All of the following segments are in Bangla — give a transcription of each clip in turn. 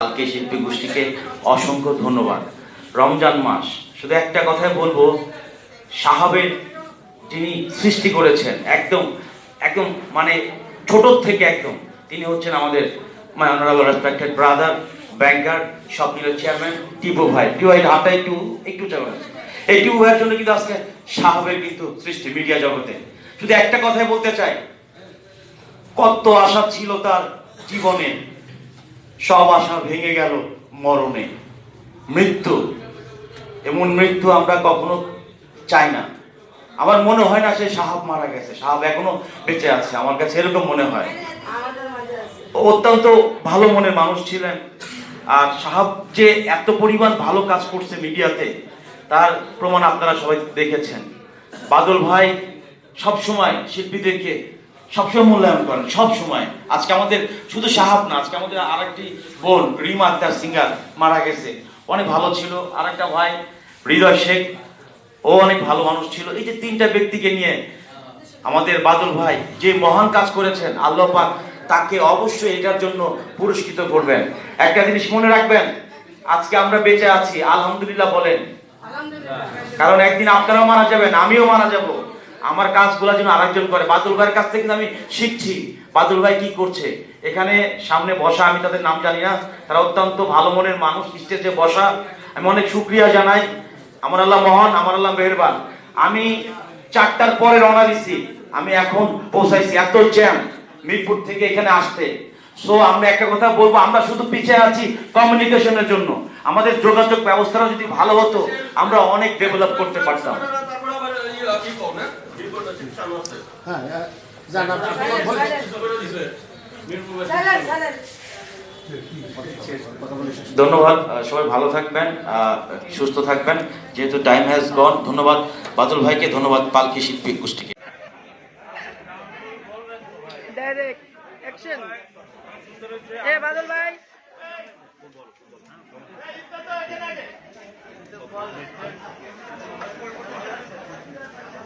কালকে শিল্পী গোষ্ঠীকে অসংখ্য ধন্যবাদ। রমজান মাস, শুধু একটা কথাই বলব, সাহাবের যিনি সৃষ্টি করেছেন, একদম একদম মানে ছোট থেকে একদম, তিনি হচ্ছেন আমাদের my honourable respected brother banker সব স্বপ্নিলের চেয়ারম্যান টিপু ভাই। টিপু ভাই হাতটা একটু একটু চাপা এই টিপু ভাইয়ের জন্য কিন্তু আজকে সাহাবের কিন্তু সৃষ্টি মিডিয়া জগতে। শুধু একটা কথাই বলতে চাই, কত আশা ছিল তার জীবনে সব আশা ভেঙে গেল মরণে। মৃত্যু। এমন মৃত্যু আমরা কখনো চাই না। আমার মনে হয় না সে সাহাব মারা গেছে। সাহাব এখনও বেঁচে আছে। আমার কাছে এরকম মনে হয়। অত্যন্ত ভালো মনের মানুষ ছিলেন। আর সাহাব যে এত পরিমাণ ভালো কাজ করছে মিডিয়াতে, তার প্রমাণ আপনারা সবাই দেখেছেন। বাদল ভাই সব সময় শিল্পীদেরকে সবসময় মূল্যায়ন করেন সব সময় আজকে আমাদের শুধু সাহাব না আজকে আমাদের আরেকটি বোন রিমা তার সিঙ্গার মারা গেছে। অনেক ভালো ছিল। আরেকটা ভাই হৃদয় শেখ ও অনেক ভালো মানুষ ছিল। এই যে তিনটা ব্যক্তিকে নিয়ে আমাদের বাদল ভাই যে মহান কাজ করেছেন আল্লাহ পাক তাকে অবশ্যই এটার জন্য পুরস্কৃত করবেন। একটা জিনিস মনে রাখবেন আজকে আমরা বেঁচে আছি আলহামদুলিল্লাহ বলেন। কারণ একদিন আপনারাও মারা যাবেন আমিও মারা যাব। আমার কাজগুলো যেন আরেকজন করে। বাদুল ভাইয়ের কাছ থেকে কিন্তু আমি শিখছি। বাদুল ভাই কি করছে? এখানে সামনে বসা, আমি তাদের নাম জানি না। তারা অত্যন্ত ভালো মনের মানুষ, স্টেজে বসা। আমি অনেক শুক্রিয়া জানাই। আমার আল্লাহ মহান, আমার আল্লাহ মেহরবান। আমি চারটার পরে রওনা দিছি। আমি এখন পৌঁছাইছি এত জ্যাম মিরপুর থেকে এখানে আসতে। সো আমরা একটা কথা বলব, আমরা শুধু পিছিয়ে আছি কমিউনিকেশনের জন্য। আমাদের যোগাযোগ ব্যবস্থাটা যদি ভালো হতো, আমরা অনেক ডেভেলপ করতে পারতাম। হ্যাঁ জান ধন্যবাদ সবাই ভালো থাকবেন সুস্থ থাকবেন। যেহেতু টাইম হ্যাজ গন ধন্যবাদ। বাদল ভাইকে ধন্যবাদ পালকি শিল্পী গোষ্ঠীকে। ডাইরেক্ট অ্যাকশন এ বাদল ভাই।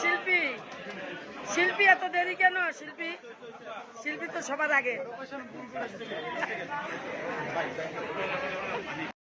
শিল্পী। শিল্পী এত দেরি কেন? শিল্পী শিল্পী তো সবার আগে।